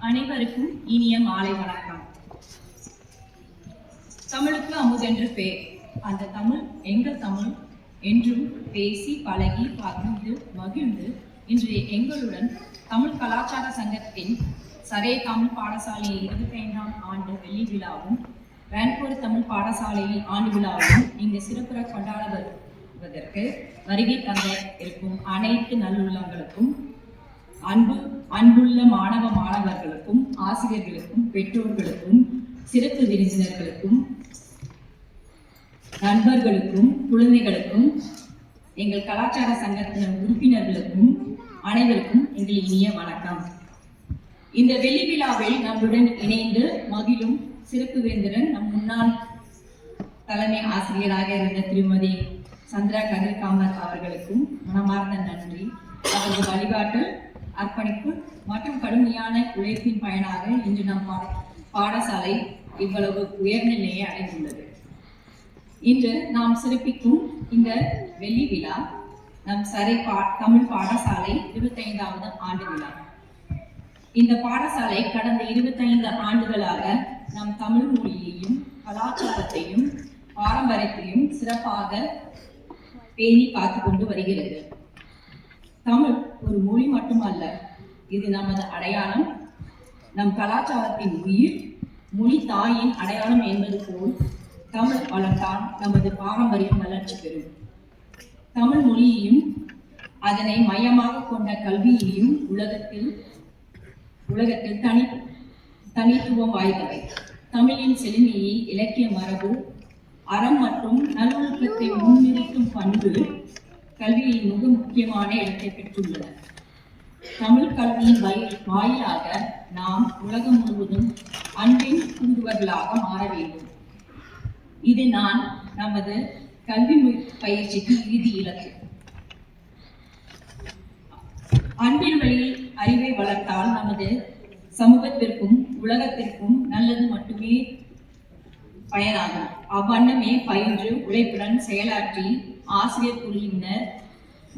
அனைவருக்கும் இனிய மாலை வணக்கம். தமிழுக்கு அமுதென்று பேர். அந்த தமிழ் எங்கள் தமிழ் என்றும் பேசி பழகி பகிர்ந்து மகிழ்ந்து இன்று எங்களுடன் தமிழ் கலாச்சார சங்கத்தின் சரே தமிழ் பாடசாலையில் இருபத்தைந்தாம் ஆண்டு வெள்ளி விழாவும் வேன்பூர் தமிழ் பாடசாலையில் ஆண்டு விழாவும் இங்கு சிறப்புற கொண்டாட வருவதற்கு வருகை தந்த இருக்கும் அனைத்து நல்லுள்ளங்களுக்கும் அன்பு அன்புள்ள மாணவ மாணவர்களுக்கும் ஆசிரியர்களுக்கும் பெற்றோர்களுக்கும் சிறப்பு விருந்தினர்களுக்கும் நண்பர்களுக்கும் குழந்தைகளுக்கும் எங்கள் கலாச்சார சங்கத்தின் உறுப்பினர்களுக்கும் அனைவருக்கும் எங்கள் இனிய வணக்கம். இந்த வெள்ளி விழாவில் நம்முடன் இணைந்து மகிழும் சிறப்பு வேந்தரன் நம் முன்னாள் தலைமை ஆசிரியராக இருந்த திருமதி சந்திரா கதிர்காமர் அவர்களுக்கும் மனமார்ந்த நன்றி. அவரது வழிகாட்டல் அர்ப்பணிப்பு மற்றும் கடுமையான உழைப்பின் பயனாக இன்று நம் பா- பாடசாலை இவ்வளவு உயர்ந்த நிலையை அடைந்துள்ளது. இன்று நாம் சிறப்பிக்கும் இந்த வெள்ளி விழா நம் சரை பா தமிழ் பாடசாலை இருபத்தைந்தாவது ஆண்டு விழா. இந்த பாடசாலை கடந்த இருபத்தைந்து ஆண்டுகளாக நம் தமிழ் மொழியையும் கலாச்சாரத்தையும் பாரம்பரியத்தையும் சிறப்பாக பேணி காத்து கொண்டு வருகிறது. தமிழ் ஒரு மொழி மட்டுமல்ல இது நமது அடையாளம். நம் கலாச்சாரத்தின் உயிர் மொழி தாயின் அடையாளம் என்பது போல் தமிழ் வளர்த்தால் நமது பாரம்பரியம் வளர்ச்சி பெறும். தமிழ் மொழியையும் அதனை மையமாக கொண்ட கல்வியையும் உலகத்தில் உலகத்தில் தனி தனித்துவம் வாய்ந்தவை. தமிழின் செழுமையை இலக்கிய மரபு அறம் மற்றும் நல்லொழுக்கத்தை முன்னிறுத்தும் பண்பு கல்வியில் மிக முக்கியமான இடத்தை பெற்றுள்ளன தமிழ் கல்வியின் வாயில் வாயிலாக நாம் உலகம் முழுவதும் அன்பின் தூண்டுவர்களாக மாற வேண்டும். இது நான் நமது கல்வி பயிற்சிக்கு இறுதி இலக்கு. அன்பின் வழியில் அறிவை வளர்த்தால் நமது சமூகத்திற்கும் உலகத்திற்கும் நல்லது மட்டுமே பயனாகும். அவ்வண்ணமே பயின்று உழைப்புடன் செயலாற்றி ஆசிரியர் குழுவினர்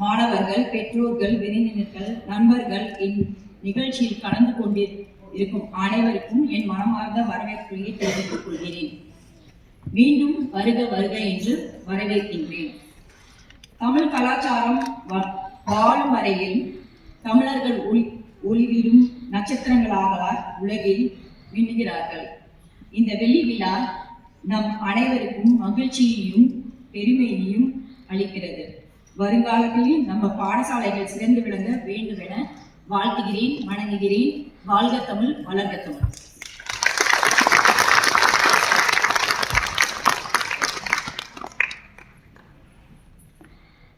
மாணவர்கள் பெற்றோர்கள் விருந்தினர்கள் நண்பர்கள் என் நிகழ்ச்சியில் கலந்து கொண்டு இருக்கும் அனைவருக்கும் என் மனமார்ந்த வரவேற்புரையை தெரிவித்துக் கொள்கிறேன். மீண்டும் வருக வருக என்று வரவேற்கின்றேன். தமிழ் கலாச்சாரம் வாழும் வரையில் தமிழர்கள் ஒளி ஒளிவிடும் நட்சத்திரங்களாக உலகில் மின்னுகிறார்கள் இந்த வெள்ளி விழா நம் அனைவருக்கும் மகிழ்ச்சியையும் பெருமையையும் அளிக்கிறது. வருங்காலங்களில் நம்ம பாடசாலைகள் சிறந்து விளங்க வேண்டுமென வாழ்த்துகிறேன் வணங்குகிறேன். வாழ்க தமிழ் வளர்க தமிழ்.